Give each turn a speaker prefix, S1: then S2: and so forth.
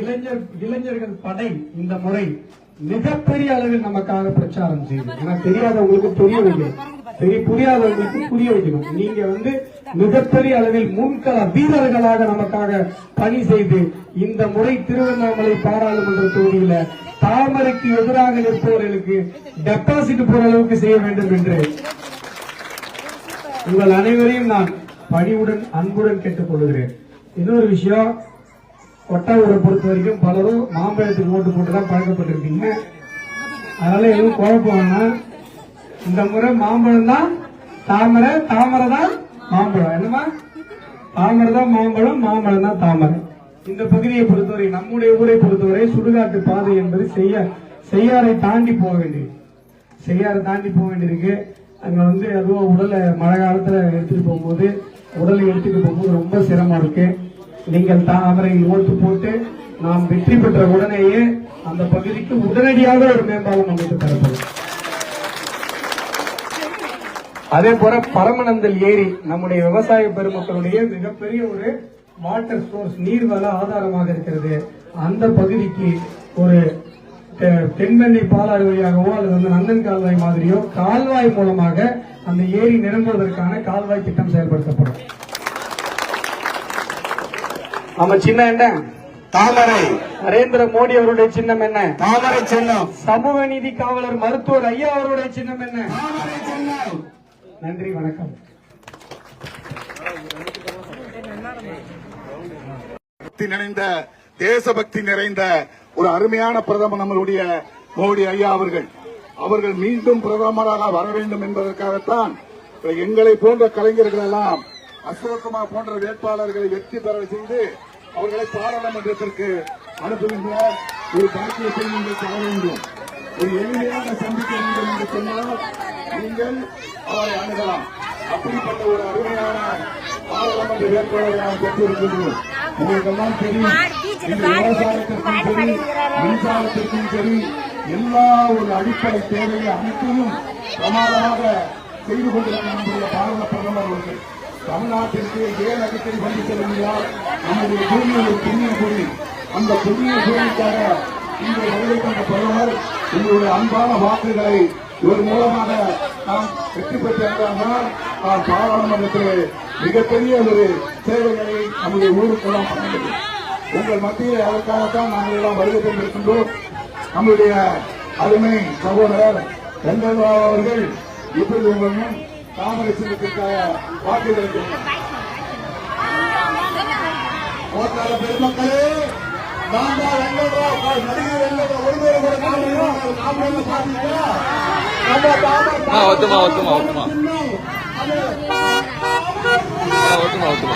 S1: இளைஞர் இளைஞர்கள் படை இந்த முறை மிகப்பெரிய அளவில் நமக்காக பிரச்சாரம் செய்யுது. ஏன்னா தெரியாதவங்களுக்கு புரிய வைக்கணும் தெரிய புரியாதவங்களுக்கு புரிய வைக்கணும் நீங்க வந்து மிகப்பெரிய அளவில் முன்கள வீரர்களாக நமக்காக பணி செய்து இந்த முறை திருவண்ணாமலை பாராளுமன்ற தொகுதியில தாமரைக்கு எதிராக நிற்பவர்களுக்கு டெபாசிட் போற அளவுக்கு செய்ய வேண்டும் என்று உங்கள் அனைவரையும் நான் பணிவுடன் அன்புடன் கேட்டுக்கொள்கிறேன். இன்னொரு விஷயம் கொட்டாவூரை பொறுத்த வரைக்கும் பலரும் மாம்பழத்துக்கு ஓட்டு போட்டு தான் பழக்கப்பட்டிருக்கீங்க. அதனால எதுவும் குழப்பம் வேணாம் இந்த முறை மாம்பழம் தான் தாமரை தாமரை தான் மாம்பழம். என்னமா தாமரை தான் மாம்பழம் மாம்பழம் தான் தாமரை. இந்த பகுதியை பொறுத்தவரை நம்முடைய ஊரை பொறுத்தவரை சுடுகாட்டு பாதை என்பது செய்ய செய்யாரை தாண்டி போக வேண்டியது செய்யாரை தாண்டி போக வேண்டியிருக்கு. அங்க வந்து அதுவும் உடலை மழை காலத்துல எடுத்துட்டு போகும்போது உடலை எடுத்துட்டு போகும்போது ரொம்ப சிரமம் இருக்கு. நீங்கள் தாமரை ஓட்டு போட்டு நாம் வெற்றி பெற்ற உடனேயே அந்த பகுதிக்கு உடனடியாக ஒரு மேம்பாலம் அமைத்து தரப்படும். அதே போல பரமநந்தல் ஏரி நம்முடைய விவசாய பெருமக்களுடைய மிகப்பெரிய ஒரு வாட்டர் சோர்ஸ் நீர்வள ஆதாரமாக இருக்கிறது. அந்த பகுதிக்கு ஒரு தெ- பாலாறு வழியாகவோ அல்லது வந்து நந்தன் கால்வாய் மாதிரியோ கால்வாய் மூலமாக அந்த ஏரி நிரம்புவதற்கான கால்வாய் திட்டம் செயல்படுத்தப்படும். நம்ம சின்ன என்ன?
S2: தாமரை.
S1: நரேந்திர மோடி அவருடைய சின்னம் என்ன?
S2: தாமரை சின்னம்.
S1: சமூக நீதி காவலர் மருத்துவர் ஐயா அவருடைய சின்னம் என்ன?
S2: தாமரை சின்னம்.
S1: நன்றி வணக்கம்.
S2: பக்தி நிறைந்த தேசபக்தி நிறைந்த ஒரு அருமையான பிரதமர் நம்மளுடைய மோடி ஐயா அவர்கள். அவர்கள் மீண்டும் பிரதமராக வர வேண்டும் என்பதற்காகத்தான் எங்களை போன்ற கலைஞர்கள் எல்லாம் அசோக்குமார் போன்ற வேட்பாளர்களை வெற்றி பெற செய்து அவர்களை பாராளுமன்றத்திற்கு அனுப்புகின்ற ஒரு பாக்கியத்தை நீங்கள் காண வேண்டும். ஒரு எளிமையாக சந்திக்க வேண்டும் என்று சொன்னால் நீங்கள் அவரை அணுகலாம். அப்படிப்பட்ட ஒரு அருமையான பாராளுமன்ற வேட்பாளரை நாம் பெற்றிருக்கின்றோம். உங்களுக்கெல்லாம் தெரியும். விவசாயத்திற்கும் சரி மின்சாரத்திற்கும் சரி எல்லா ஒரு அடிப்படை தேவையை அனைத்தையும் பிரமாதமாக செய்து கொண்டிருக்க நம்முடைய பாரத பிரதமர் அவர்கள். தமிழ்நாட்டிற்கு ஏன் அடிக்கடி கொண்டு செல்கிறார் நம்முடைய பூமியை புண்ணிய பூமி. அந்த புண்ணிய பூமிக்காக இன்று வருகை கொண்ட பிரதமர் உங்களுடைய அன்பான வாக்குகளை ஒரு மூலமாக நாம் வெற்றி பெற்றிருந்தால் நாம் பாராளுமன்றத்தில் மிகப்பெரிய ஒரு சேவைகளை நம்முடைய ஊருக்கெல்லாம் பண்ண முடியும். உங்கள் மத்தியில் அதற்காகத்தான் நாங்கள் எல்லாம் வருகை தந்திருக்கின்றோம். நம்முடைய அருமை சகோதரர் வெங்கல்வா அவர்கள் இப்படி உங்கள் தாமரை சின்னத்திற்காக வாக்குகளை ஓட்டாளர் பெருமக்களே நான் தான் வெங்கட்ராவ் நடிகர் வெங்கட்ராவ் ஒருவேறு கூட நாம் என்ன பாத்தீங்களா
S3: ஒத்துமா, ஒத்துமா, ஒத்துமா. ஒத்துமா ஒத்துமா.